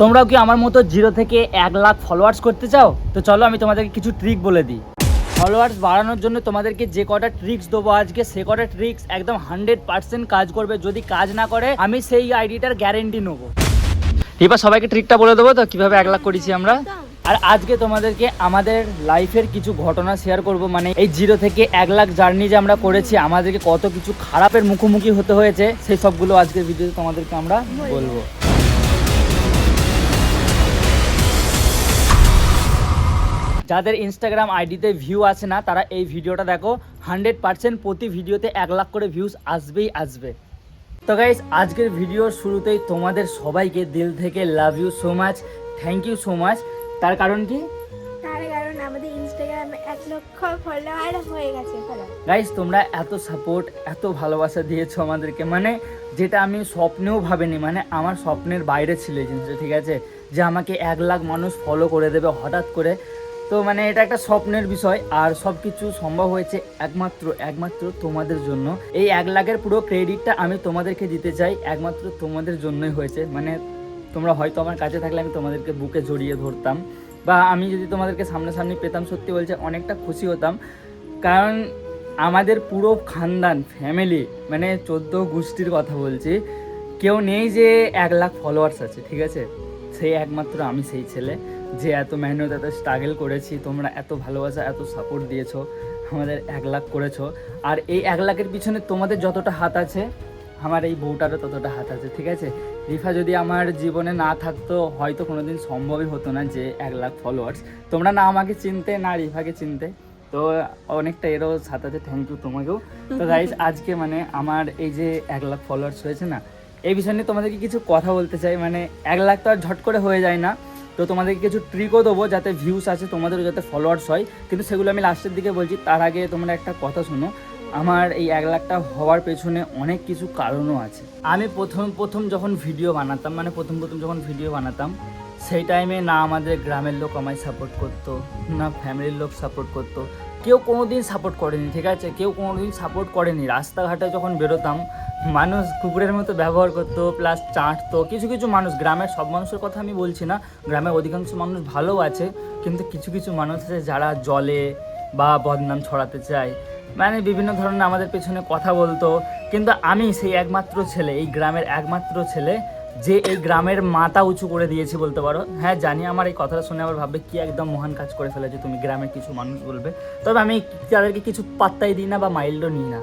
তোমরাও কি আমার মতো জিরো থেকে এক লাখ ফলোয়ার্স করতে চাও? তো চলো আমি তোমাদেরকে কিছু ট্রিক বলে দিই। ফলোয়ার্স বাড়ানোর জন্য তোমাদেরকে যে কটা ট্রিক্স দেবো আজকে, সে কটা ট্রিক্স একদম হান্ড্রেড পার্সেন্ট কাজ করবে। যদি কাজ না করে, আমি সেই আইডিটার গ্যারেন্টি নেব। এবার সবাইকে ট্রিকটা বলে দেবো তো, কীভাবে এক লাখ করেছি আমরা? আর আজকে তোমাদেরকে আমাদের লাইফের কিছু ঘটনা শেয়ার করব। মানে এই জিরো থেকে এক লাখ জার্নি যে আমরা করেছি, আমাদেরকে কত কিছু খারাপের মুখোমুখি হতে হয়েছে, সেই সবগুলো আজকের ভিডিওতে তোমাদেরকে আমরা বলব। যাদের ইনস্টাগ্রাম আইডিতে ভিউ আছে না তারা এই ভিডিওটা দেখো হান্ড্রেড পার্সেন্ট প্রতি ভিডিওতে এক লাখ করে ভিউজ আসবেই আসবে। তো গাইজ আজকের ভিডিওর শুরুতেই তোমাদের সবাইকে দিল থেকে love you so much thank you so much তার কারণ কি? গাইজ তোমরা এত সাপোর্ট এত ভালোবাসা দিয়েছ আমাদেরকে মানে যেটা আমি স্বপ্নেও ভাবিনি মানে আমার স্বপ্নের বাইরে ছিল এই জিনিসটা ঠিক আছে? যে আমাকে এক লাখ মানুষ ফলো করে দেবে হঠাৎ করে। তো মানে এটা একটা স্বপ্নের বিষয়, আর সব কিছু সম্ভব হয়েছে একমাত্র একমাত্র তোমাদের জন্য। এই এক লাখের পুরো ক্রেডিটটা আমি তোমাদেরকে দিতে চাই, একমাত্র তোমাদের জন্যই হয়েছে। মানে তোমরা হয়তো আমার কাছে থাকলে আমি তোমাদেরকে বুকে জড়িয়ে ধরতাম, বা আমি যদি তোমাদেরকে সামনাসামনি পেতাম, সত্যি বলছে অনেকটা খুশি হতাম। কারণ আমাদের পুরো খানদান ফ্যামিলি মানে চোদ্দ গোষ্ঠীর কথা বলছি, কেউ নেই যে এক লাখ ফলোয়ার্স আছে, ঠিক আছে? সেই একমাত্র আমি, সেই ছেলে। যে এত মেহনত এত স্ট্রাগল করেছি তোমরা এত ভালোবাসা এত সাপোর্ট দিয়েছ আমাদের এক লাখ করেছ। আর এই এক লাখের পিছনে তোমাদের যতটা হাত আছে আমার এই বউটারও ততটা হাত আছে ঠিক আছে? রিফা যদি আমার জীবনে না থাকতো হয়তো কোনোদিন সম্ভবই হতো না যে এক লাখ ফলোয়ার্স তোমরা না আমাকে চিনতে না রিফাকে চিনতে। তো অনেকটা এরও সাথে থ্যাংক ইউ তোমাকেও। তো গাইজ আজকে মানে আমার এই যে এক লাখ ফলোয়ার্স হয়েছে না এই বিষয় নিয়ে তোমাদেরকে কিছু কথা বলতে চাই। মানে এক লাখ তো আর ঝট করে হয়ে যায় না। তো তোমাদেরকে কিছু ট্রিকও দেবো যাতে ভিউস আছে তোমাদেরও যাতে ফলোয়ার্স হয়। কিন্তু সেগুলো আমি লাস্টের দিকে বলছি, তার আগে তোমরা একটা কথা শোনো। আমার এই এক লাখটা হওয়ার পেছনে অনেক কিছু কারণও আছে। আমি প্রথম প্রথম যখন ভিডিও বানাতাম মানে প্রথম প্রথম যখন ভিডিও বানাতাম, সেই টাইমে না আমাদের গ্রামের লোক আমায় সাপোর্ট করতো, না ফ্যামিলির লোক সাপোর্ট করতো। কেউ কোনো দিন সাপোর্ট করেনি, ঠিক আছে? কেউ কোনো দিন সাপোর্ট করেনি। রাস্তাঘাটে যখন বেরোতাম, মানুষ কুকুরের মতো ব্যবহার করতো প্লাস চাটতো, কিছু কিছু মানুষ, গ্রামের সব মানুষের কথা আমি বলছি না, গ্রামের অধিকাংশ মানুষ ভালোও আছে, কিন্তু কিছু কিছু মানুষ আছে যারা জলে বা বদনাম ছড়াতে চায়। মানে বিভিন্ন ধরনের আমাদের পেছনে কথা বলতো, কিন্তু আমি সেই একমাত্র ছেলে, এই গ্রামের একমাত্র ছেলে যে এই গ্রামের মাথা উঁচু করে দিয়েছি বলতে পারো। হ্যাঁ জানি আমার এই কথাটা শুনে আবার ভাববে কি একদম মহান কাজ করে ফেলেছে তুমি গ্রামের কিছু মানুষ বলবে। তবে আমি তাদেরকে কিছু পাত্তাই দিই না বা মাইল্ডও নিই না।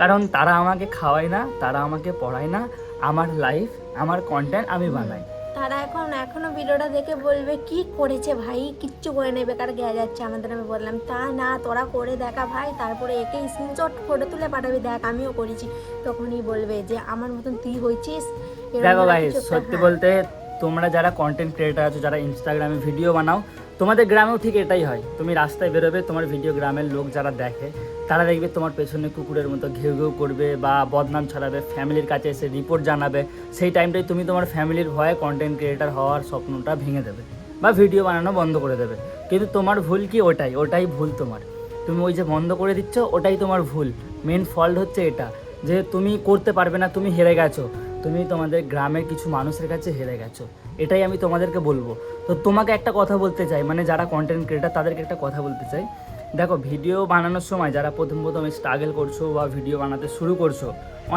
কারণ তারা আমাকে খাওয়ায় না তারা আমাকে পড়ায় না। আমার লাইফ আমার কন্টেন্ট আমি বানাই। তারা এখন এখনও ভিডিওটা দেখে বলবে কি করেছে ভাই? কিচ্ছু করে নেই বেকার গিয়ে যাচ্ছে। আমাদের আমি বললাম তা না তোরা করে দেখা ভাই তারপরে একে স্ক্রিনশট ফটো তুলে পাঠাবি। দেখ আমিও করেছি। তখনই বলবে যে আমার মতন তুই হয়েছিস? দেখো ভাই সত্যি হ্যাঁ। বলতে তোমরা যারা কন্টেন্ট ক্রিয়েটার আছো যারা ইনস্টাগ্রামে ভিডিও বানাও তোমাদের গ্রামেও ঠিক এটাই হয়। তুমি রাস্তায় বেরোবে তোমার ভিডিও গ্রামের লোক যারা দেখে তারা দেখবে তোমার পেছনে কুকুরের মতো ঘেউ ঘেউ করবে বা বদনাম ছড়াবে ফ্যামিলির কাছে এসে রিপোর্ট জানাবে। সেই টাইমটাই তুমি তোমার ফ্যামিলির ভয়ে কন্টেন্ট ক্রিয়েটার হওয়ার স্বপ্নটা ভেঙে দেবে বা ভিডিও বানানো বন্ধ করে দেবে। কিন্তু তোমার ভুল কি? ওটাই ওটাই ভুল তোমার। তুমি ওই যে বন্ধ করে দিচ্ছ ওটাই তোমার ভুল। মেন ফল্ট হচ্ছে এটা যে তুমি করতে পারবে না তুমি হেরে গেছো। তুমি তোমাদের গ্রামের কিছু মানুষের কাছে হেরে গেছো। এটাই আমি তোমাদেরকে বলব। তো তোমাকে একটা কথা বলতে চাই মানে যারা কন্টেন্ট ক্রিয়েটার তাদেরকে একটা কথা বলতে চাই। দেখো ভিডিও বানানোর সময় যারা প্রথম প্রথম স্ট্রাগল করছ বা ভিডিও বানাতে শুরু করছ,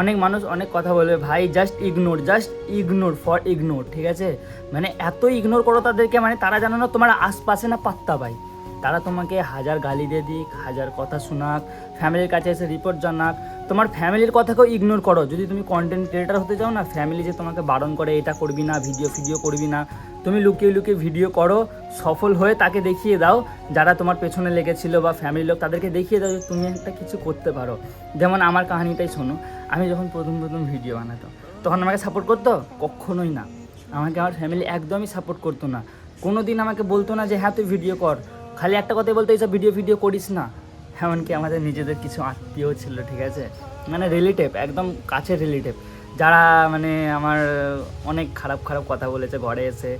অনেক মানুষ অনেক কথা বলবে, ভাই just ignore just ignore for ignore ঠিক আছে? মানে এত ইগনোর করো তাদেরকে মানে তারা জানো না তোমার আশপাশে না পাত্তা পায়। তারা তোমাকে হাজার গালি দিয়ে দিক, হাজার কথা শোনাক, ফ্যামিলির কাছে এসে রিপোর্ট জানাক। তোমার ফ্যামিলির কথাকেও ইগনোর করো। যদি তুমি কন্টেন্ট ক্রিয়েটার হতে চাও না ফ্যামিলি যে তোমাকে বারণ করে, এটা করবি না ভিডিও ফিডিও করবি না, তুমি লুকিয়ে লুকিয়ে ভিডিও করো, সফল হয়ে তাকে দেখিয়ে দাও। যারা তোমার পেছনে লেগেছিল বা ফ্যামিলির লোক, তাদেরকে দেখিয়ে দাও যে তুমি একটা কিছু করতে পারো। যেমন আমার কাহিনিটাই শোনো। আমি যখন প্রথম প্রথম ভিডিও বানাতাম, তখন আমাকে সাপোর্ট করতো? কখনোই না। আমাকে আমার ফ্যামিলি একদমই সাপোর্ট করতো না। কোনো দিন আমাকে বলতো না যে হ্যাঁ তুই ভিডিও কর। খালি একটা কথাই বলতো এইসব ভিডিও ভিডিও করিস না। এমনকি আমাদের নিজেদের কিছু আত্মীয় ছিল, ঠিক আছে? মানে রিলেটিভ একদম কাছের রিলেটিভ যারা মানে আমার অনেক খারাপ খারাপ কথা বলেছে ঘরে এসে।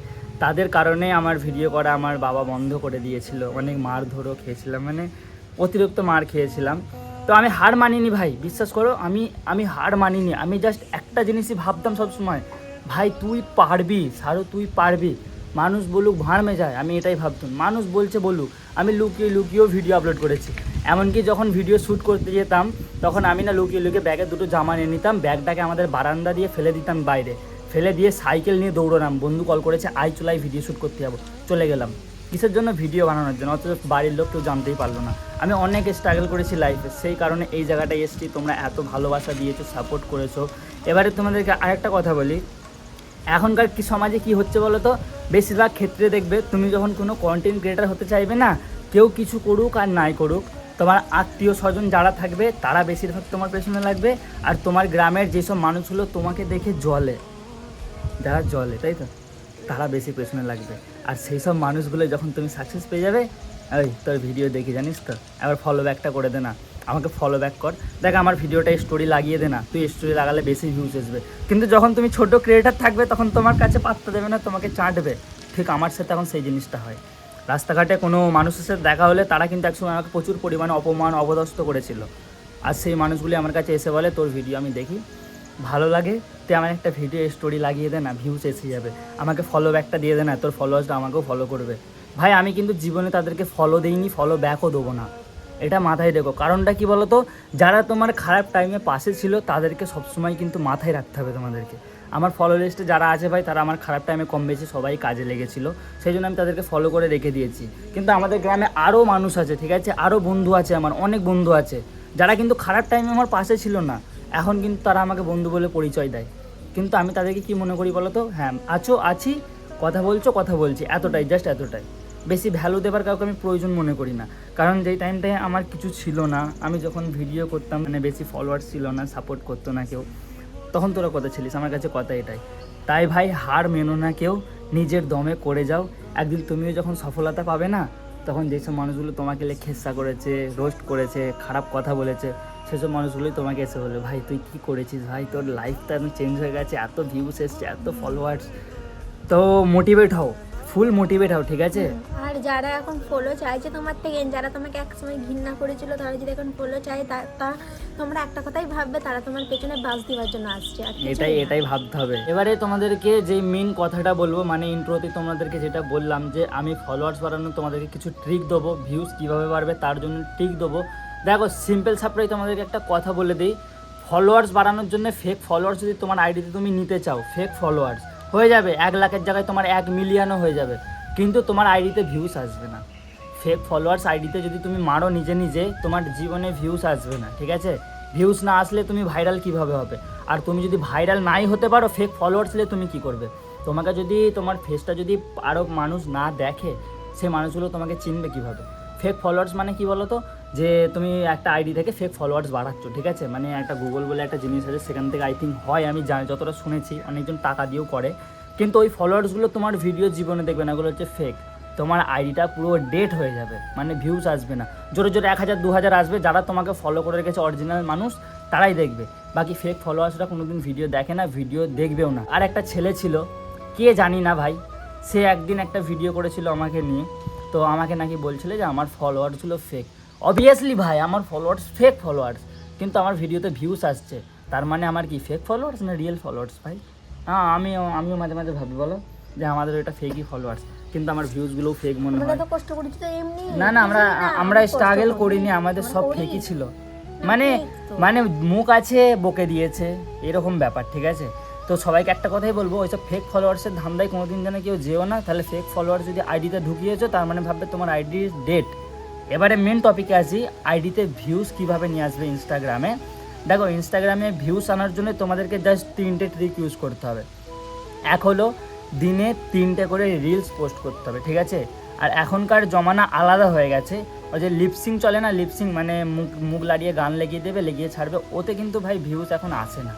তাদের কারণে আমার ভিডিও করা আমার বাবা বন্ধ করে দিয়েছিল। অনেক মার ধরো খেয়েছিলাম মানে অতিরিক্ত মার খেয়েছিলাম। তো আমি হার মানিনি ভাই, বিশ্বাস করো, আমি আমি হার মানিনি। আমি জাস্ট একটা জিনিসই ভাবতাম সবসময়, ভাই, তুই পারবি, সারো, তুই পারবি। মানুষ বলুক, ভাঁড়মে যায়, আমি এটাই ভাবতাম। মানুষ বলছে, বলুক, আমি লুকিয়ে লুকিয়েও ভিডিও আপলোড করেছি। এমনকি যখন ভিডিও শ্যুট করতে যেতাম, তখন আমি না লুকিয়ে লুকিয়ে ব্যাগে দুটো জামা নিয়ে নিতাম ব্যাগটাকে আমাদের বারান্দা দিয়ে ফেলে দিতাম বাইরে। ফেলে দিয়ে সাইকেল নিয়ে দৌড়ালাম বন্ধু কল করেছে আই চলাই ভিডিও শ্যুট করতে যাব। চলে গেলাম। কিসের জন্য ভিডিও বানানোর জন্য? অথচ বাড়ির লোক কেউ জানতেই পারল না। আমি অনেক স্ট্রাগল করেছি লাইফে সেই কারণে এই জায়গাটায় এসেছি। তোমরা এত ভালোবাসা দিয়েছ সাপোর্ট করেছ। এবারে তোমাদেরকে আরেকটা কথা বলি। এখনকার কি সমাজে কি হচ্ছে বলো তো বেশিরভাগ ক্ষেত্রে দেখবে তুমি যখন কোনো কন্টেন্ট ক্রিয়েটার হতে চাইবে না, কেউ কিছু করুক আর নাই করুক, তোমার আত্মীয় স্বজন যারা থাকবে তারা বেশিরভাগ তোমার পেছনে লাগবে আর তোমার গ্রামের যেসব মানুষগুলো তোমাকে দেখে জলে, যারা জলে, তাই তো? তারা বেশি পেছনে লাগবে। আর সেই সব মানুষগুলো যখন তুমি সাকসেস পেয়ে যাবে ওই তোর ভিডিও দেখি জানিস তো? এবার ফলো ব্যাকটা করে দে না। আমাকে ফলো ব্যাক কর। দেখ, আমার ভিডিওটা স্টোরি লাগিয়ে দে না। তুই স্টোরি লাগালে বেশি ভিউজ আসবে। কিন্তু যখন তুমি ছোট ক্রিয়েটার থাকবে, তখন তোমার কাছে পাত্তা দেবে না, তোমাকে চাটবে। ঠিক আমার সাথে এখন সেই জিনিসটা হয়। রাস্তাঘাটে কোনো মানুষের সাথে দেখা হলে তারা কিন্তু একসময় আমাকে প্রচুর পরিমাণে অপমান অবদস্থ করেছিল। আর সেই মানুষগুলি আমার কাছে এসে বলে, তোর ভিডিও আমি দেখি। ভালো লাগে, তুই আমার একটা ভিডিও স্টোরি লাগিয়ে দে না ভিউজ এসে যাবে। আমাকে ফলো ব্যাকটা দিয়ে দে না, তোর ফলোয়ার্সটা আমাকেও ফলো করবে। ভাই, আমি কিন্তু জীবনে তাদেরকে ফলো দিইনি ফলো ব্যাকও দেবো না। এটা মাথায় রেখো। কারণটা কি বলো তো যারা তোমার খারাপ টাইমে পাশে ছিল, তাদেরকে সবসময় কিন্তু মাথায় রাখতে হবে তোমাদেরকে। আমার ফলো লিস্টে যারা আছে ভাই, তারা আমার খারাপ টাইমে কম বেশি সবাই কাজে লেগেছিল। সেই জন্য আমি তাদেরকে ফলো করে রেখে দিয়েছি। কিন্তু আমাদের গ্রামে আরও মানুষ আছে, ঠিক আছে? আরও বন্ধু আছে আমার, অনেক বন্ধু আছে। যারা কিন্তু খারাপ টাইমে আমার পাশে ছিল না। এখন কিন্তু তারা আমাকে বন্ধু বলে পরিচয় দেয়। কিন্তু আমি তাদেরকে কি মনে করি বলো তো হ্যাঁ আছো, আছি, কথা বলছো, কথা বলছি। এতটাই জাস্ট এতটাই। বেশি ভ্যালু দেবার কাউকে আমি প্রয়োজন মনে করি না। কারণ যেই টাইমটায় আমার কিছু ছিল না, আমি যখন ভিডিও করতাম মানে বেশি ফলোয়ার্স ছিল না সাপোর্ট করতো না কেউ, তখন তোরা কথা ছিলিস, আমার কাছে কথা এটাই। তাই ভাই, হার মেনো না কেউ, নিজের দমে করে যাও। একদিন তুমিও যখন সফলতা পাবে না, তখন যেসব মানুষগুলো তোমাকে খেসা করেছে রোস্ট করেছে, খারাপ কথা বলেছে, সেসব মানুষগুলোই তোমাকে এসে বলে ভাই, তুই কী করেছিস ভাই? তোর লাইফটা চেঞ্জ হয়ে গেছে, এত ভিউস এসছে, এত ফলোয়ার্স তো মোটিভেট হও। ফুল মোটিভেট হও ঠিক আছে? আর যারা এখন ফলো চাইছে তোমার থেকে যারা তোমাকে একসময় ঘৃণা করেছিল তারা যদি এখন ফলো চায় তা তোমরা একটা কথাই ভাববে তারা তোমার পেছনে বাস দেওয়ার জন্য আসছে এটাই এটাই ভাবতে হবে। এবারে তোমাদেরকে যে মেন কথাটা বলব মানে ইন্ট্রোতে তোমাদেরকে যেটা বললাম যে আমি ফলোয়ার্স বাড়ানোর তোমাদেরকে কিছু ট্রিক দেবো ভিউজ কীভাবে বাড়বে তার জন্য ট্রিক দেবো। দেখো সিম্পল সাপ্লাই তোমাদেরকে একটা কথা বলে দিই ফলোয়ার্স বাড়ানোর জন্য ফেক ফলোয়ার্স যদি তোমার আইডিতে তুমি নিতে চাও ফেক ফলোয়ার্স হয়ে যাবে, এক লাখের জায়গায় তোমার এক মিলিয়নও হয়ে যাবে। কিন্তু তোমার আইডিতে ভিউস আসবে না। ফেক ফলোয়ার্স আইডিতে যদি তুমি মারো নিজে নিজে, তোমার জীবনে ভিউস আসবে না, ঠিক আছে? ভিউস না আসলে তুমি ভাইরাল কীভাবে হবে? আর তুমি যদি ভাইরাল নাই হতে পারো ফেক ফলোয়ার্স হলে তুমি কি করবে? তোমাকে যদি, তোমার ফেসটা যদি আরও মানুষ না দেখে সেই মানুষগুলো তোমাকে চিনবে কীভাবে? ফেক ফলোয়ার্স মানে কি বলো তো যে তুমি একটা আইডি থেকে ফেক ফলোয়ার্স বাড়াচ্ছ, ঠিক আছে? মানে একটা গুগল বলে একটা জিনিস আছে, সেখান থেকে আই থিঙ্ক হয়, আমি জানি, যতটা শুনেছি, অনেকজন টাকা দিয়েও করে। কিন্তু ওই ফলোয়ার্সগুলো তোমার ভিডিও জীবনে দেখবে না ওগুলো হচ্ছে ফেক তোমার আইডিটা পুরো ডেট হয়ে যাবে মানে ভিউজ আসবে না। জোরে জোরে এক হাজার, দু হাজার আসবে, যারা তোমাকে ফলো করে রেখেছে অরিজিনাল মানুষ, তারাই দেখবে। বাকি ফেক ফলোয়ার্সরা কোনোদিন ভিডিও দেখে না ভিডিও দেখবেও না। আর একটা ছেলে ছিল, কে জানি না ভাই, সে একদিন একটা ভিডিও করেছিল আমাকে নিয়ে। তো আমাকে নাকি বলছিল যে, আমার ফলোয়ার্সগুলো ফেক অবভিয়াসলি ভাই আমার ফলোয়ার্স ফেক ফলোয়ার্স কিন্তু আমার ভিডিওতে ভিউস আসছে। তার মানে আমার কি ফেক ফলোয়ার্স না রিয়েল ফলোয়ার্স ভাই? হ্যাঁ আমিও আমিও মাঝে মাঝে ভাবি বলো? যে আমাদের এটা ফেকই ফলোয়ার্স কিন্তু আমার ভিউজগুলোও ফেক মনে হয়। কষ্ট করেছি তো এমনি। না না আমরা আমরা স্ট্রাগল করিনি আমাদের সব ফেকই ছিল। মানে মানে মুখ আছে বকে দিয়েছে এরকম ব্যাপার ঠিক আছে? তো সবাইকে একটা কথাই বলব ওইসব ফেক ফলোয়ার্সের ধান্দায় কোনোদিন যেন কেউ যেও না তাহলে ফেক ফলোয়ার যদি আইডিতে ঢুকিয়েছো তার মানে ভাববে তোমার আইডির ডেট এবারে মেন টপিকে আসি আইডিতে ভিউজ কীভাবে নিয়ে আসবে ইনস্টাগ্রামে দেখো ইনস্টাগ্রামে ভিউজ আনার জন্য তোমাদেরকে জাস্ট তিনটে ট্রিক ইউজ করতে হবে। এক হলো, দিনে তিনটে করে রিলস পোস্ট করতে হবে, ঠিক আছে? আর এখনকার জমানা আলাদা হয়ে গেছে। ওই যে লিপসিং চলে না লিপসিং মানে মুখ মুখ লাড়িয়ে গান লেগিয়ে দেবে, লেগিয়ে ছাড়বে, ওতে কিন্তু ভাই ভিউজ এখন আসে না।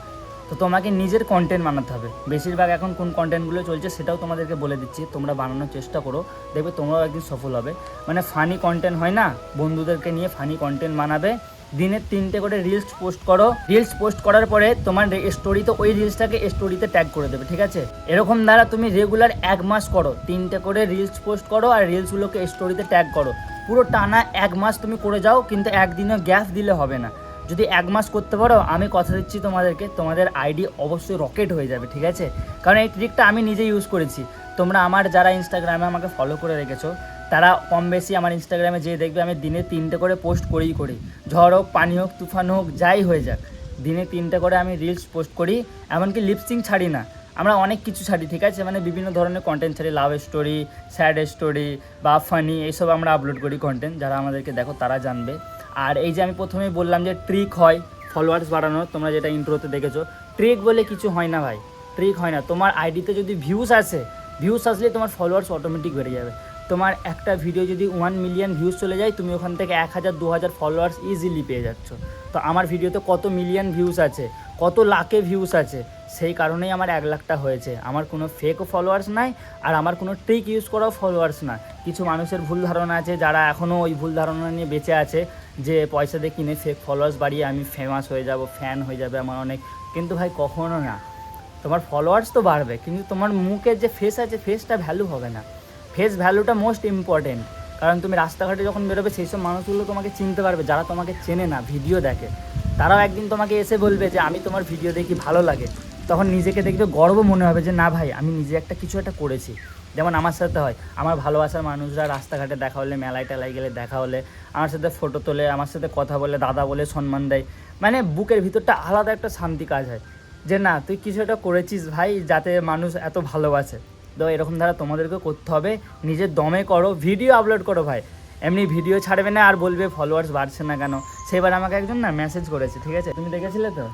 তো তোমাকে নিজের কন্টেন্ট বানাতে হবে। বেশিরভাগ এখন কোন কন্টেন্টগুলো চলছে সেটাও তোমাদেরকে বলে দিচ্ছি, তোমরা বানানোর চেষ্টা করো, দেখবে তোমরাও একদিন সফল হবে। মানে ফানি কন্টেন্ট হয় না, বন্ধুদেরকে নিয়ে ফানি কন্টেন্ট বানাবে, দিনে তিনটে করে রিলস পোস্ট করো রিলস পোস্ট করার পরে তোমার স্টোরিতে ওই রিলসটাকে স্টোরিতে ট্যাগ করে দেবে, ঠিক আছে? এরকম দ্বারা তুমি রেগুলার এক মাস করো, তিনটে করে রিলস পোস্ট করো আর রিলসগুলোকে স্টোরিতে ট্যাগ করো। পুরো টানা এক মাস তুমি করে যাও, কিন্তু একদিনও গ্যাপ দিলে হবে না। যদি এক মাস করতে পারো, আমি কথা দিচ্ছি তোমাদেরকে, তোমাদের আইডি অবশ্যই রকেট হয়ে যাবে, ঠিক আছে? কারণ এই ট্রিকটা আমি নিজে ইউজ করেছি। তোমরা আমার যারা ইনস্টাগ্রামে আমাকে ফলো করে রেখেছো, তারা কম বেশি আমার ইনস্টাগ্রামে যে দেখবে, আমি দিনে তিনটে করে পোস্ট করেই করি। ঝড় হোক, পানি হোক, তুফান হোক, যাই হয়ে যাক, দিনে তিনটে করে আমি রিলস পোস্ট করি, এমনকি লিপসিং ছাড়ি না। আমরা অনেক কিছু ছাড়ি, ঠিক আছে? মানে বিভিন্ন ধরনের কন্টেন্ট ছাড়ি লাভ স্টোরি স্যাড স্টোরি বা ফানি এইসব আমরা আপলোড করি কন্টেন্ট যারা আমাদেরকে দেখো, তারা জানবে। আর এই যে আমি প্রথমেই বললাম যে ট্রিক হয় ফলোয়ার্স বাড়ানোর, তোমরা যেটা ইন্ট্রোতে দেখেছ ট্রিক বলে কিছু হয় না ভাই ট্রিক হয় না। তোমার আইডিতে যদি ভিউস আসে ভিউস আসলে তোমার ফলোয়ার্স অটোমেটিক বেড়ে যাবে। তোমার একটা ভিডিও যদি ওয়ান মিলিয়ন ভিউজ চলে যায়, তুমি ওখান থেকে এক হাজার, দু হাজার ফলোয়ার্স ইজিলি পেয়ে যাচ্ছ। তো আমার ভিডিওতে কত মিলিয়ন ভিউস আছে, কত লাখে ভিউস আছে, সেই কারণেই আমার এক লাখটা হয়েছে। আমার কোনো ফেকও ফলোয়ার্স নাই, আর আমার কোনো ট্রিক ইউজ করাও ফলোয়ার্স না। কিছু মানুষের ভুল ধারণা আছে, যারা এখনও ওই ভুল ধারণা নিয়ে বেঁচে আছে যে পয়সা দিয়ে কিনে ফেক ফলোয়ার্স বাড়িয়ে আমি ফেমাস হয়ে যাব ফ্যান হয়ে যাবে আমার অনেক। কিন্তু ভাই, কখনো না। তোমার ফলোয়ার্স তো বাড়বে, কিন্তু তোমার মুখের যে ফেস আছে ফেসটা ভ্যালু হবে না। ফেস ভ্যালুটা মোস্ট ইম্পর্টেন্ট কারণ তুমি রাস্তাঘাটে যখন বেরোবে, সেই সব মানুষগুলো তোমাকে চিনতে পারবে, যারা তোমাকে চেনে না ভিডিও দেখে। তারাও একদিন তোমাকে এসে বলবে যে, আমি তোমার ভিডিও দেখি, ভালো লাগে। তখন নিজেকে দেখবে গর্ব মনে হবে যে, না ভাই, আমি নিজে একটা কিছু একটা করেছি। যেমন আমার সাথে হয়। আমার ভালোবাসার মানুষরা রাস্তাঘাটে দেখা হলে, মেলায় টেলায় গেলে দেখা হলে, আমার সাথে ফটো তোলে, আমার সাথে কথা বলে, দাদা বলে সম্মান দেয়। মানে বুকের ভিতরটা আলাদা একটা শান্তি কাজ হয় যে, না, তুই কিছু একটা করেছিস ভাই যাতে মানুষ এত ভালোবাসে। তো এরকম ধারা তোমাদেরকে করতে হবে। নিজের দমে করো ভিডিও আপলোড করো ভাই। এমনি ভিডিও ছাড়বে না আর বলবে ফলোয়ার্স বাড়ছে না কেন? সেবার আমাকে একজন না মেসেজ করেছে, ঠিক আছে? তুমি দেখেছিলে তো?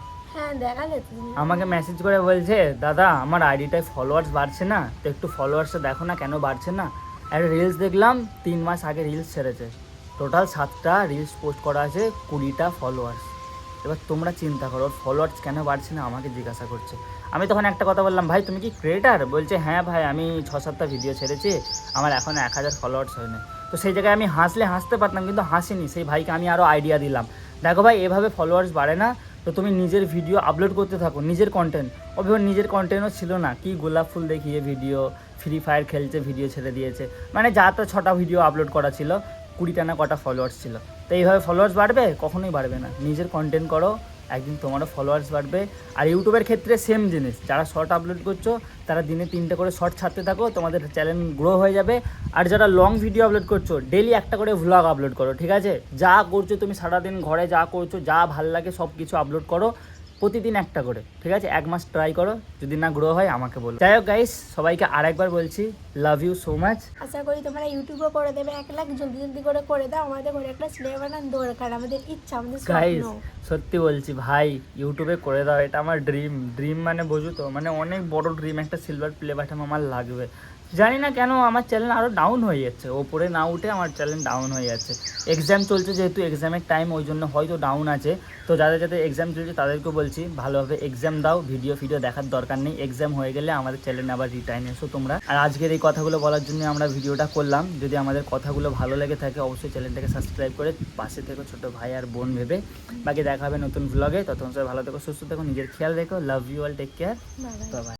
আমাকে মেসেজ করে বলছে, দাদা, আমার আইডিটায় ফলোয়ার্স বাড়ছে না, তো একটু ফলোয়ার্সটা দেখো না কেন বাড়ছে না? একটা রিলস দেখলাম, তিন মাস আগে রিলস ছেড়েছে। টোটাল সাতটা রিলস পোস্ট করা আছে, কুড়িটা ফলোয়ার্স এবার তোমরা চিন্তা করো ফলোয়ার্স কেন বাড়ছে না, আমাকে জিজ্ঞাসা করছে। আমি তখন একটা কথা বললাম, ভাই, তুমি কি ক্রিয়েটার বলছে হ্যাঁ ভাই, আমি ছ সাতটা ভিডিও ছেড়েছি, আমার এখন এক হাজার ফলোয়ার্স হয়নি। তো সেই জায়গায় আমি হাসলে হাসতে পারতাম, কিন্তু হাসিনি। সেই ভাইকে আমি আরও আইডিয়া দিলাম। দেখো ভাই, এভাবে ফলোয়ার্স বাড়ে না। তো তুমি নিজের ভিডিও আপলোড করতে থাকো, নিজের কন্টেন্ট অভিমান, নিজের কন্টেন্টও ছিল না। কি গোলাপ ফুল দেখিয়ে ভিডিও ফ্রি ফায়ার খেলছে ভিডিও ছেড়ে দিয়েছে। মানে যা তো ছটা ভিডিও আপলোড করা ছিল কুড়িটা না কটা ফলোয়ার্স ছিল। তো এইভাবে ফলোয়ার্স বাড়বে? কখনোই বাড়বে না। নিজের কন্টেন্ট করো একদিন তোমারও ফলোয়ার্স বাড়বে। আর ইউটিউবের ক্ষেত্রে সেম জিনিস, যারা শর্ট আপলোড করছ, তারা দিনে তিনটে করে শর্ট ছাড়তে থাকো, তোমাদের চ্যানেল গ্রো হয়ে যাবে। আর যারা লং ভিডিও আপলোড করছ ডেলি একটা করে ভ্লগ আপলোড করো, ঠিক আছে? যা করছ তুমি সারাদিন ঘরে যা করছ, যা ভালো লাগে সব কিছু আপলোড করো। প্রতিদিন একটা করে ঠিক আছে? এক মাস ট্রাই করো যদি না গ্রো হয় আমাকে বলো। যাই হোক গাইস সবাইকে আরেকবার বলছি লাভ ইউ সো মাচ আশা করি তোমরা ইউটিউবও করে দেবে। এক লাখ জলদি জলদি করে করে দাও। আমাদের ঘরে একটা ছেলে বানান দরকার আমাদের ইচ্ছা আমাদের গাইস সত্যি বলছি ভাই ইউটিউবে করে দাও এটা আমার ড্রিম ড্রিম মানে বোঝো তো মানে অনেক বড় ড্রিম একটা সিলভার প্লে বাটন আমার লাগবে। জানি না কেন আমার চ্যানেল আরও ডাউন হয়ে যাচ্ছে। ওপরে না উঠে আমার চ্যানেল ডাউন হয়ে যাচ্ছে। এক্সাম চলছে যেহেতু এক্সামের টাইম ওই জন্য হয়তো ডাউন আছে। তো যাদের যাদের এক্সাম চলছে তাদেরকে বলছি ভালোভাবে এক্সাম দাও ভিডিও ফিডিও দেখার দরকার নেই। এক্সাম হয়ে গেলে আমাদের চ্যানেল আবার রিটার্ন এসো তোমরা। আর আজকের এই কথাগুলো বলার জন্য আমরা ভিডিওটা করলাম। যদি আমাদের কথাগুলো ভালো লেগে থাকে অবশ্যই চ্যানেলটাকে সাবস্ক্রাইব করে পাশে থেকে ছোট ভাই আর বোন ভেবে। বাকি দেখা হবে নতুন ব্লগে ততক্ষণ সবাই ভালো থেকো সুস্থ থেকো নিজের খেয়াল রেখো। Love you all take care bye